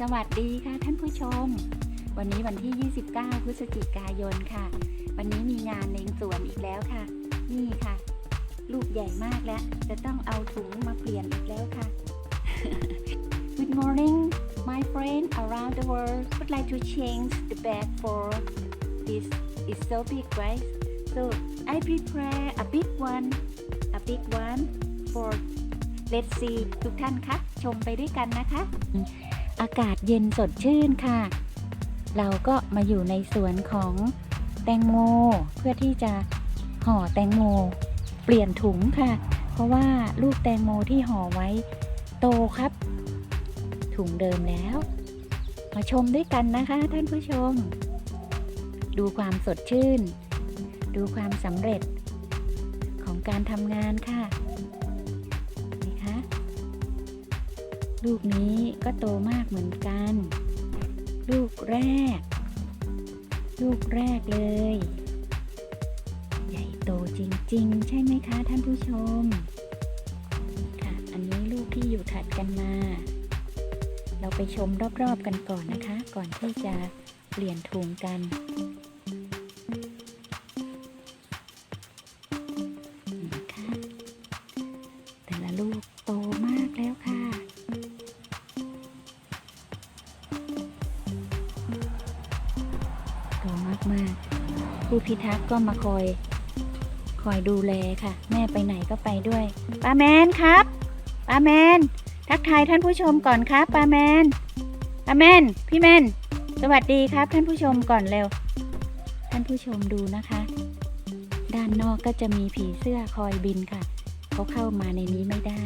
สวัสดีค่ะท่านผู้ชม วันนี้วันที่ 29 พฤศจิกายนค่ะ วันนี้มีงานในสวนอีกแล้วค่ะ นี่ค่ะ ลูกใหญ่มากแล้ว จะต้องเอาถุงมาเปลี่ยนอีกแล้วค่ะ Good morning my friend around the world would like to change the bag for this is so big right so I prepare a big one a big one for let's see ทุกท่านคะชมไปด้วยกันนะคะ อากาศเย็นสดชื่นค่ะ เราก็มาอยู่ในสวนของแตงโม เพื่อที่จะห่อแตงโม เปลี่ยนถุงค่ะ เพราะว่าลูกแตงโมที่ห่อไว้โตครับ ถุงเดิมแล้ว มาชมด้วยกันนะคะท่านผู้ชม ดูความสดชื่น ดูความสำเร็จของการทำงานค่ะ ลูกนี้ก็โตมากเหมือนกัน ลูกแรก ลูกแรกเลย ใหญ่โตจริง ๆ ใช่ไหมคะท่านผู้ชม ค่ะ อันนี้ลูกที่อยู่ถัดกันมา เราไปชมรอบๆกันก่อนนะคะ ก่อนที่จะเปลี่ยนถุงกัน ผู้พิทักษ์ก็มาคอย คอยดูแลค่ะ แม่ไปไหนก็ไปด้วยป้าแมนครับป้าแมน ทักทายท่านผู้ชมก่อนครับป้าแมนป้าแมนพี่แมนสวัสดีครับ ท่านผู้ชมก่อนเร็ว ท่านผู้ชมดูนะคะ ด้านนอกก็จะมีผีเสื้อคอยบินค่ะเขาเข้ามาในนี้ไม่ได้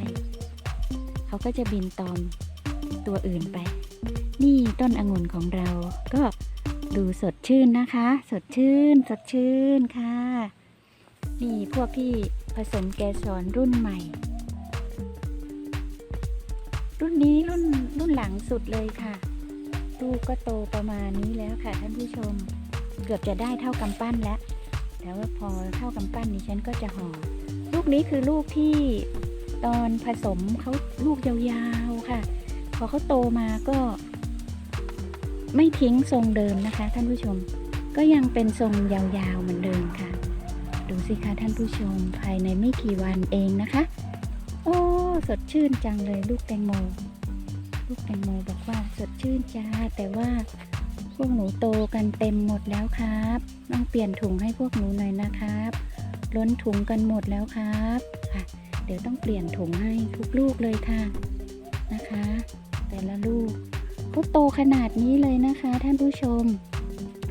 เขาก็จะบินตอมตัวอื่นไป นี่ต้นองุ่นของเราก็ ดูสดชื่นนะคะ สดชื่น สดชื่นค่ะ นี่พวกที่ผสมแกสรรุ่นใหม่ รุ่นนี้รุ่นรุ่นหลังสุดเลยค่ะลูกก็โตประมาณนี้แล้วค่ะท่านผู้ชม เกือบจะได้เท่ากำปั้นแล้ว แต่ว่าพอเท่ากำปั้นนี้ฉันก็จะห่อ ลูกนี้คือลูกที่ตอนผสมเขาลูกยาวๆค่ะ พอเขาโตมาก็ ไม่ทิ้งทรงเดิมนะคะ ท่านผู้ชม ก็ยังเป็นทรงยาวๆเหมือนเดิมค่ะ ดูสิคะท่านผู้ชมภายในไม่กี่วันเองนะคะ โอ้สดชื่นจังเลยลูกแตงโม ลูกแตงโมบอกว่าสดชื่นจ้า แต่ว่าพวกหนูโตกันเต็มหมดแล้วครับต้องเปลี่ยนถุงให้พวกหนูหน่อยนะครับ ล้นถุงกันหมดแล้วครับค่ะ เดี๋ยวต้องเปลี่ยนถุงให้ทุกลูกเลยค่ะนะคะ แต่ละลูก เขาโตขนาดนี้เลยนะคะ ท่านผู้ชม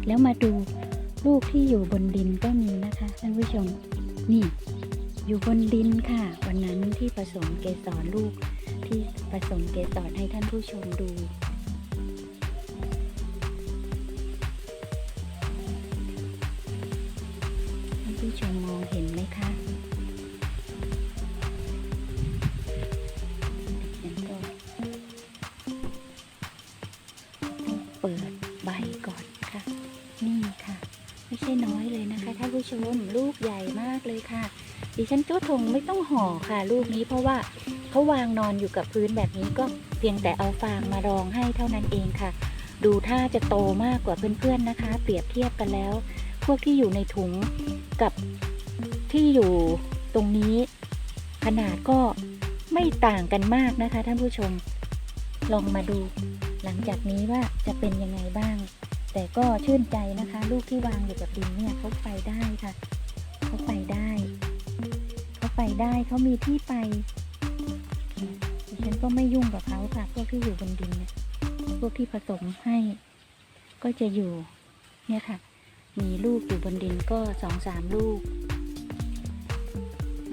แล้วมาดูลูกที่อยู่บนดินก็มีนะคะ ท่านผู้ชม นี่ อยู่บนดินค่ะ วันนั้นที่ผสมเกสรลูกที่ผสมเกสรให้ท่านผู้ชมดู ปิดใบก่อนค่ะ นี่ค่ะ ไม่ใช่น้อยเลยนะคะท่านผู้ชมลูกใหญ่มากเลยค่ะ ดิฉันเจ้าทงไม่ต้องห่อค่ะ ลูกนี้เพราะว่าเขาวางนอนอยู่กับพื้นแบบนี้ก็เพียงแต่เอาฟางมารองให้เท่านั้นเองค่ะ ดูท่าจะโตมากกว่าเพื่อนๆนะคะ เปรียบเทียบกันแล้ว พวกที่อยู่ในถุงกับที่อยู่ตรงนี้ ขนาดก็ไม่ต่างกันมากนะคะท่านผู้ชม ลองมาดู หลังจากนี้ว่าจะเป็นยังไงบ้าง แต่ก็ชื่นใจนะคะ ลูกที่วางอยู่กับดินเนี่ยเขาไปได้ค่ะเขาไปได้เขาไปได้เขามีที่ไปดิฉันก็ไม่ยุ่งกับเขาค่ะพวกที่อยู่บนดินเนี่ยพวกที่ผสมให้ ก็จะอยู่เนี่ยค่ะ มีลูกอยู่บนดินก็สองสามลูก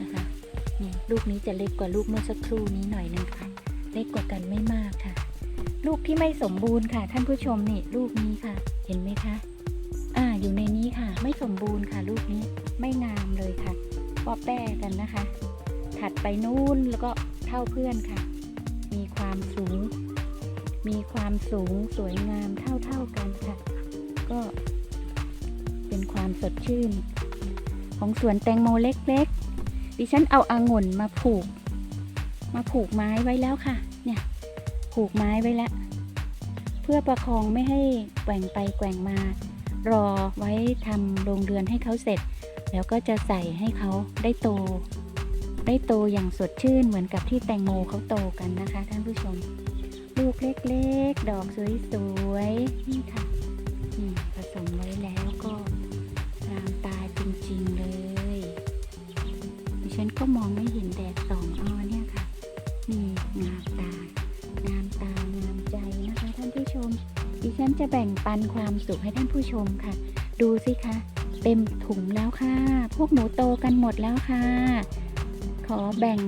นะคะนี่ลูกนี้จะเล็กกว่าลูกเมื่อสักครู่นี้หน่อยนึงค่ะ เล็กกว่ากันไม่มากค่ะ ลูกที่ไม่สมบูรณ์ค่ะ ท่านผู้ชมนี่ลูกนี้ค่ะ เห็นไหมคะ อ่าอยู่ในนี้ค่ะ ไม่สมบูรณ์ค่ะ ลูกนี้ไม่งามเลยค่ะปอแป้กันนะคะ ถัดไปนู่นแล้วก็เท่าเพื่อนค่ะ มีความสูง มีความสูงสวยงามเท่าเท่าๆกันค่ะ ก็เป็นความสดชื่น ของสวนแตงโมเล็กๆดิฉันเอาอางุ่นมาผูก มาผูกไม้ไว้แล้วค่ะ ผูกไม้ไว้แล้ว เพื่อประคองไม่ให้แกว่งไปแกว่งมา รอไว้ทำโรงเรือนให้เขาเสร็จ แล้วก็จะใส่ให้เขาได้โต ได้โตอย่างสดชื่นเหมือนกับที่แตงโมเขาโตกันนะคะ ท่านผู้ชม ลูกเล็กๆ ดอกสวยๆนี่ค่ะนี่ผสมไว้แล้วก็งามตาจริงๆเลย ดิฉันก็มองไม่เห็นแดด จะแบ่งปันความสุขให้ท่านผู้ชมค่ะ ดูสิคะ เต็มถุงแล้วค่ะ พวกหนูโตกันหมดแล้วค่ะ ขอแบ่ง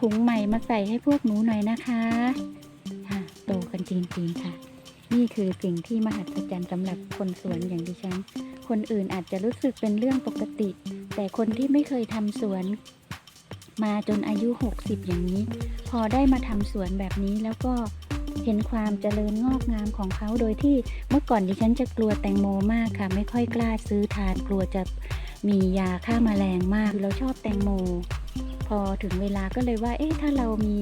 ถุงใหม่มาใส่ให้พวกหนูหน่อยนะคะค่ะโตกันจริงๆค่ะ นี่คือสิ่งที่มหัศจรรย์สำหรับคนสวนอย่างดิฉัน คนอื่นอาจจะรู้สึกเป็นเรื่องปกติ แต่คนที่ไม่เคยทำสวนมาจนอายุ 60 อย่างนี้ พอได้มาทำสวนแบบนี้แล้วก็ เห็นความเจริญงอกงามของเขาโดยที่เมื่อก่อนดิฉันจะกลัวแตงโมมากค่ะ ไม่ค่อยกล้าซื้อทานกลัวจะมียาฆ่ามาแมลงมากเราชอบแตงโม พอถึงเวลาก็เลยว่า เอ๊ะถ้าเรามี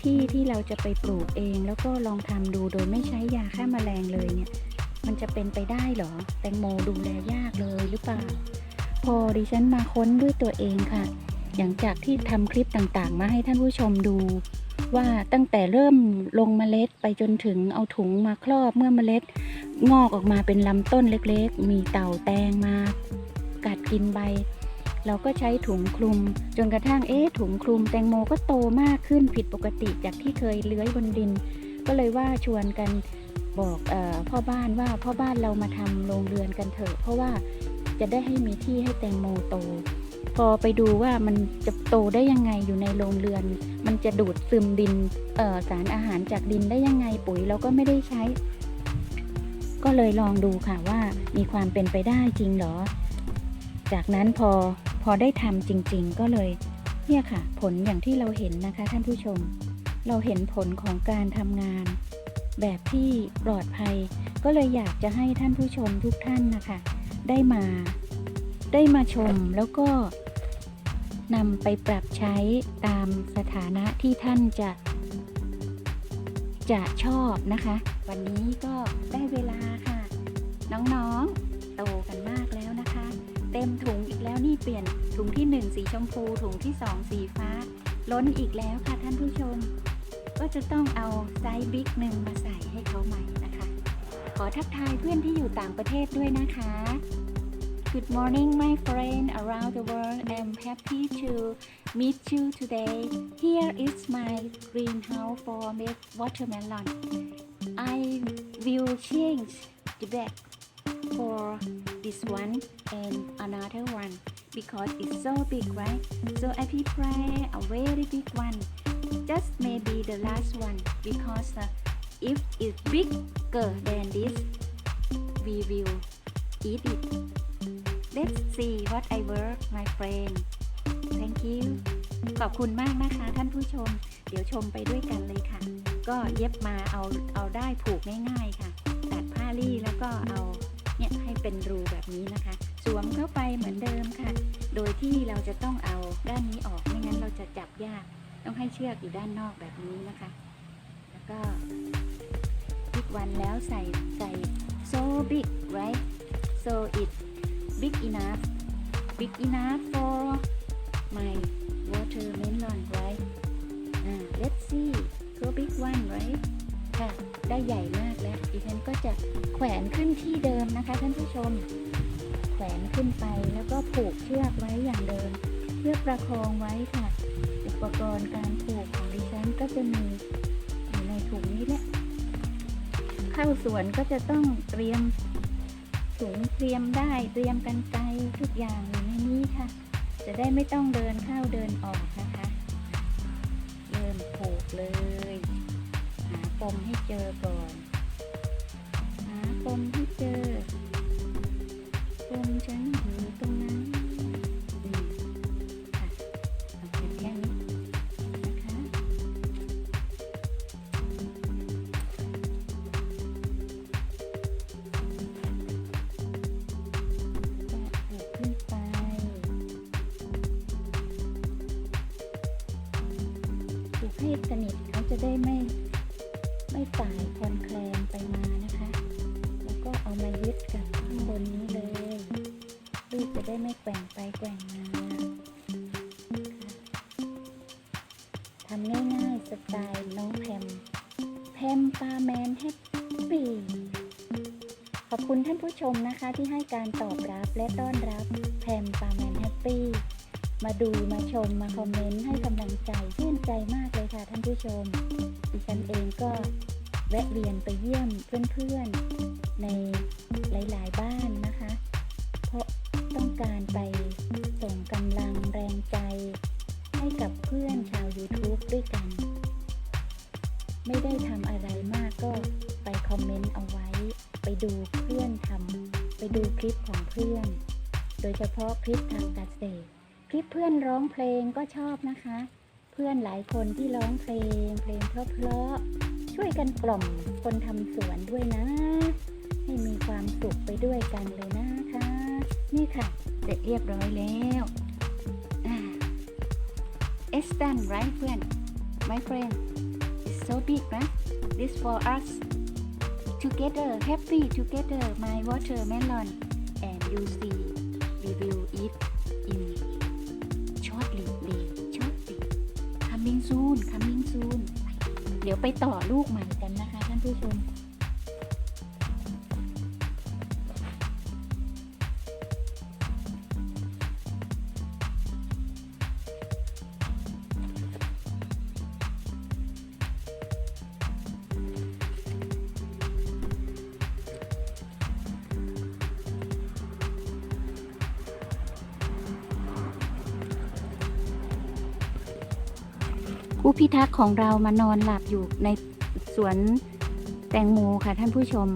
ที่ที่เราจะไปปลูกเอง แล้วก็ลองทำดูโดยไม่ใช้ยาฆ่ามาแมลงเลยเนี่ย มันจะเป็นไปได้เหรอ แตงโมดูแลยากเลยหรือเปล่า พอดิฉันมาค้นด้วยตัวเองค่ะ หลังจากที่ทำคลิปต่างๆ มาให้ท่านผู้ชมดู ว่าตั้งแต่เริ่มลงเมล็ดไปจนถึงเอาถุงมาครอบเมื่อเมล็ด งอกออกมาเป็นลำต้นเล็กๆ มีเต่าแตงมา กัดกินใบ เราก็ใช้ถุงคลุม จนกระทั่งเอ๊ะถุงคลุมแตงโมก็โตมากขึ้นผิดปกติจากที่เคยเลื้อยบนดิน ก็เลยว่าชวนกันบอกออพ่อบ้านว่าพ่อบ้านเรามาทำโรงเรือนกันเถอะ เพราะว่าจะได้ให้มีที่ให้แตงโมโต พอไปดูว่ามันจะโตได้ยังไงอยู่ในโรงเรือน มันจะดูดซึมดินเออสารอาหารจากดินได้ยังไงปุ๋ยเราก็ไม่ได้ใช้ ก็เลยลองดูค่ะว่ามีความเป็นไปได้จริงหรอ จากนั้นพอพอได้ทำจริง ๆ ก็เลยเนี่ยค่ะ ผลอย่างที่เราเห็นนะคะท่านผู้ชม เราเห็นผลของการทำงาน แบบที่ปลอดภัย ก็เลยอยากจะให้ท่านผู้ชมทุกท่านนะคะ ได้มาได้มาชมแล้วก็ นำไปปรับใช้ตามสถานะที่ท่านจะ จะชอบนะคะ วันนี้ก็ได้เวลาค่ะ น้องๆ โตกันมากแล้วนะคะ เต็มถุงอีกแล้วนี่เปลี่ยนถุงที่ 1 สีชมพู ถุงที่ 2 สีฟ้า ล้นอีกแล้วค่ะท่านผู้ชม ก็จะต้องเอาไซส์บิ๊กหนึ่งมาใส่ให้เขาใหม่นะคะ ขอทักทายเพื่อนที่อยู่ต่างประเทศด้วยนะคะ Good morning my friend around the world. I'm happy to meet you today. Here is my greenhouse for made watermelon. I will change the bag for this one and another one because it's so big right? So I prepare a very big one. Just maybe the last one because uh, if it's bigger than this we will eat it let's see what I work my friend thank you ขอบคุณมากนะคะท่านผู้ชม เดี๋ยวชมไปด้วยกันเลยค่ะ ก็เย็บมาเอาเอาได้ผูกง่ายๆค่ะ ตัดผ้ารี่แล้วก็เอาเนี่ยให้เป็นรูแบบนี้นะคะ สวมเข้าไปเหมือนเดิมค่ะ โดยที่เราจะต้องเอาด้านนี้ออก ไม่งั้นเราจะจับยาก ต้องให้เชือกอยู่ด้านนอกแบบนี้นะคะ แล้วก็พิกวันแล้วใส่ใส่ so big right so it big enough big enough for my watermelon right อ่า let's see so big one right ค่ะ ได้ใหญ่มากแล้ว ดิฉันก็จะแขวนขึ้นที่เดิมนะคะท่านผู้ชม แขวนขึ้นไปแล้วก็ผูกเชือกไว้อย่างเดิมเพื่อประคองไว้ค่ะ อุปกรณ์การผูกของดิฉันก็จะมีอยู่ในถุงนี้แหละ เข้าสวนก็จะต้องเตรียม ถุงเตรียมได้เตรียมกันไกลทุกอย่างอยู่ในนี้ค่ะ จะได้ไม่ต้องเดินเข้าเดินออกนะคะ เริ่มผูกเลย หาปมให้เจอก่อน หาปมให้เจอ ให้สนิทเขาจะได้ไม่ไม่สายคลอนแคลนไปมานะคะ แล้วก็เอามายึดกับข้างบนนี้เลยลูกจะได้ไม่แกว่งไปแกว่งมาทำง่ายๆสไตล์น้องแพมแพมปาแมนแฮปปี้ขอบคุณท่านผู้ชมนะคะที่ให้การตอบรับและต้อนรับแพมปาแมนแฮปปี้ มาดูมาชมมาคอมเมนต์ให้กำลังใจชื่นใจมากเลยค่ะท่านผู้ชม ดิฉันเองก็แวะเวียนไปเยี่ยมเพื่อนๆ ในหลายๆบ้านนะคะ เพราะต้องการไปส่งกำลังแรงใจ ให้กับเพื่อนชาว YouTube ด้วยกัน ไม่ได้ทำอะไรมากก็ไปคอมเมนต์เอาไว้ ไปดูเพื่อนทำไปดูคลิปของเพื่อน โดยเฉพาะคลิปทางกษตร พื่อนร้องเพลงก็ชอบนะคะ เพื่อนหลายคนที่ร้องเพลง เพลงเพราะๆช่วยกันกล่อมคนทำสวนด้วยนะ ให้มีความสุขไปด้วยกันเลยนะคะ นี่ค่ะ เสร็จเรียบร้อยแล้วอ่า It's done right friend my friend it's so big นะ this for us together happy together my watermelon and you see ซูนคัมมิงซูนเดี๋ยวไปต่อลูกใหม่กันนะคะท่านผู้ชม พิทักษ์ของเรามานอนหลับอยู่ในสวนแตงโมค่ะท่านผู้ชม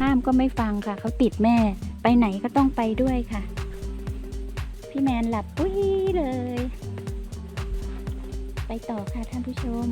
ห้ามก็ไม่ฟังค่ะ เขาติดแม่ ไปไหนก็ต้องไปด้วยค่ะ พี่แมนหลับปุ้ยเลย ไปต่อค่ะท่านผู้ชม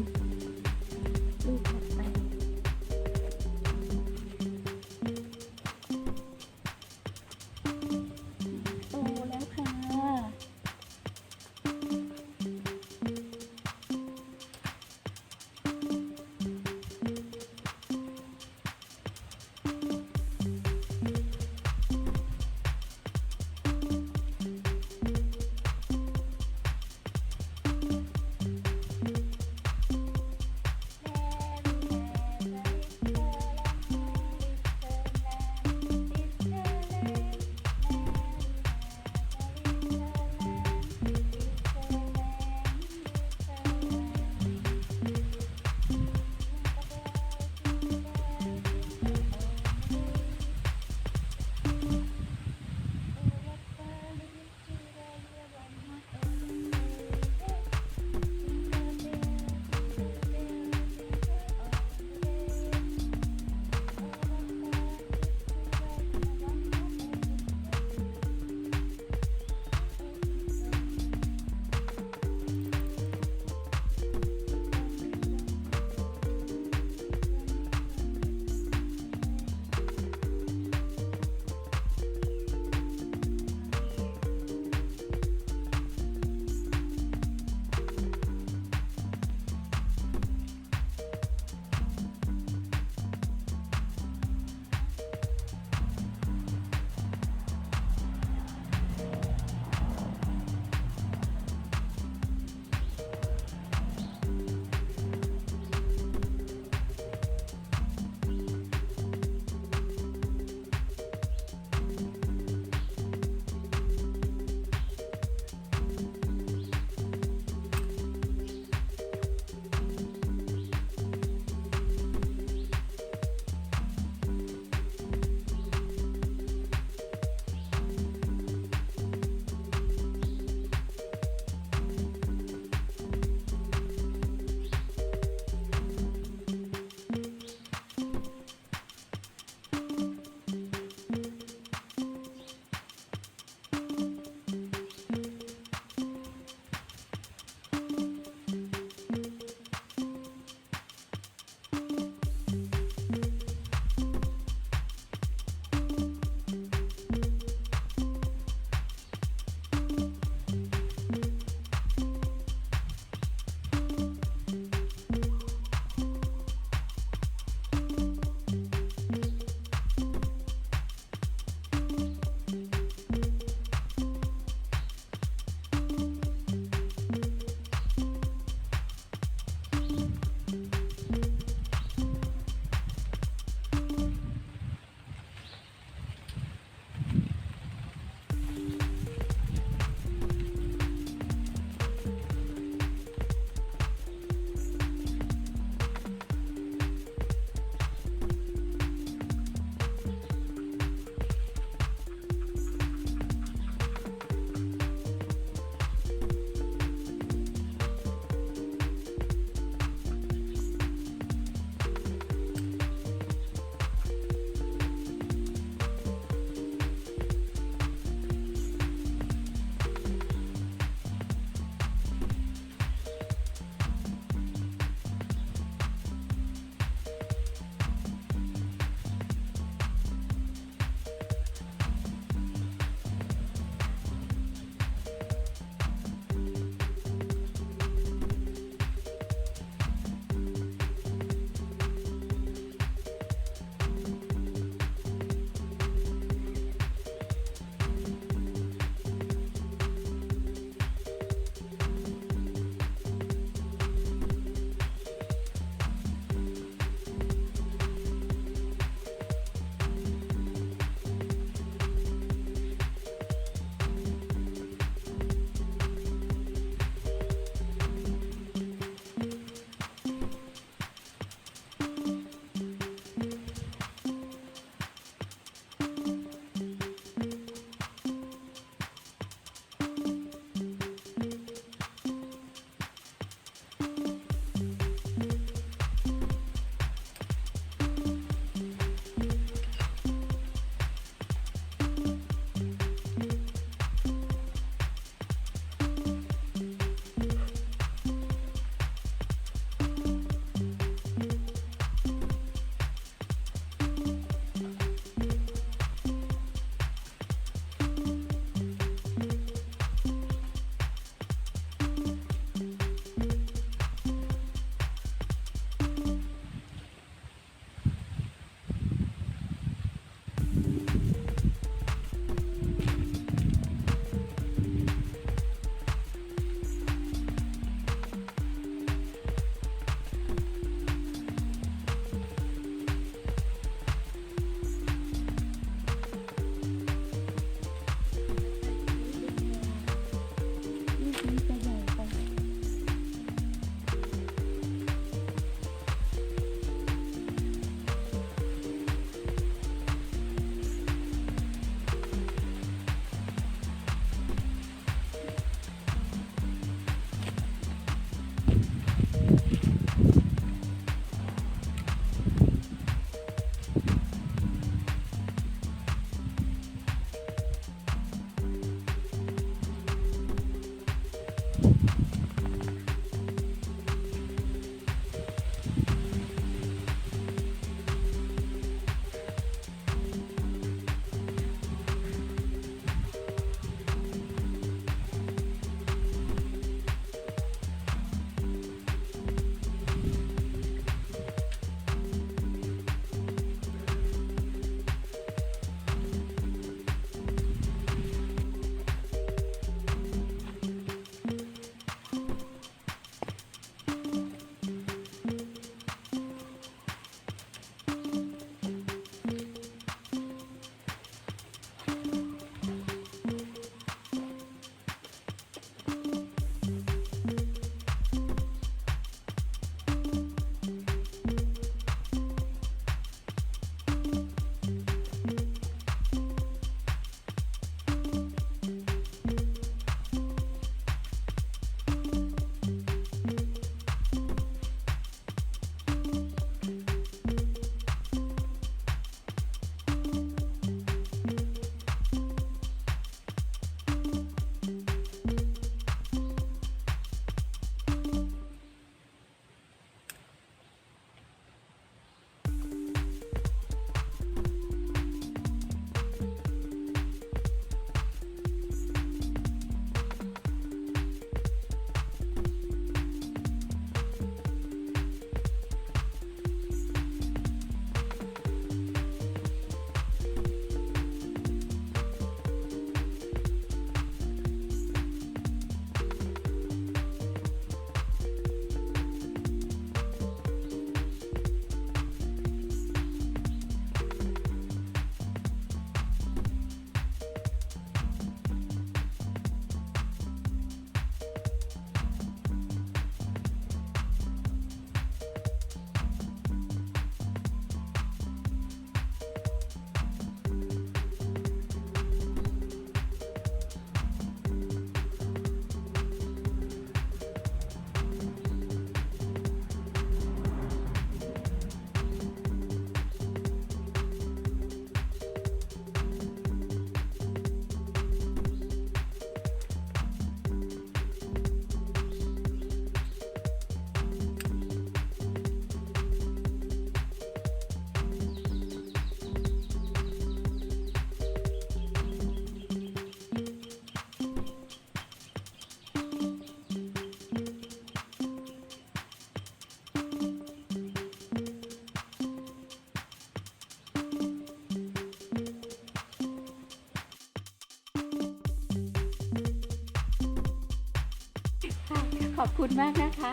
ขอบคุณมากนะคะ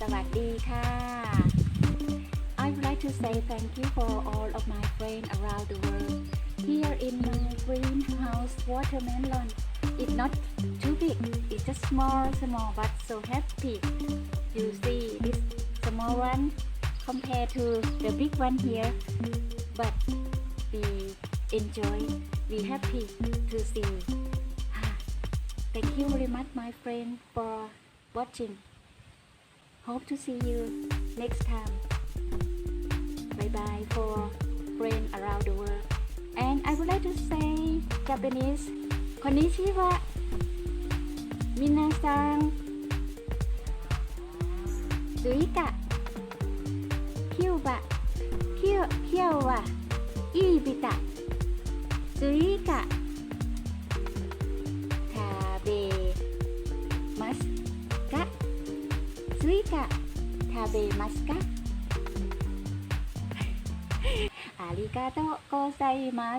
สวัสดีค่ะ I would like to say thank you for all of my friends around the world. Here in my greenhouse watermelon, it's not too big. It's just small, small, but so happy. You see this small one compared to the big one here, but we enjoy, we happy to see. Thank you very much, my friend, for watching. Hope to see you next time. Bye bye for friend around the world. And I would like to say Japanese. คนนี้ชื่อว่ามิ スイカ食べますか？ありがとうございます。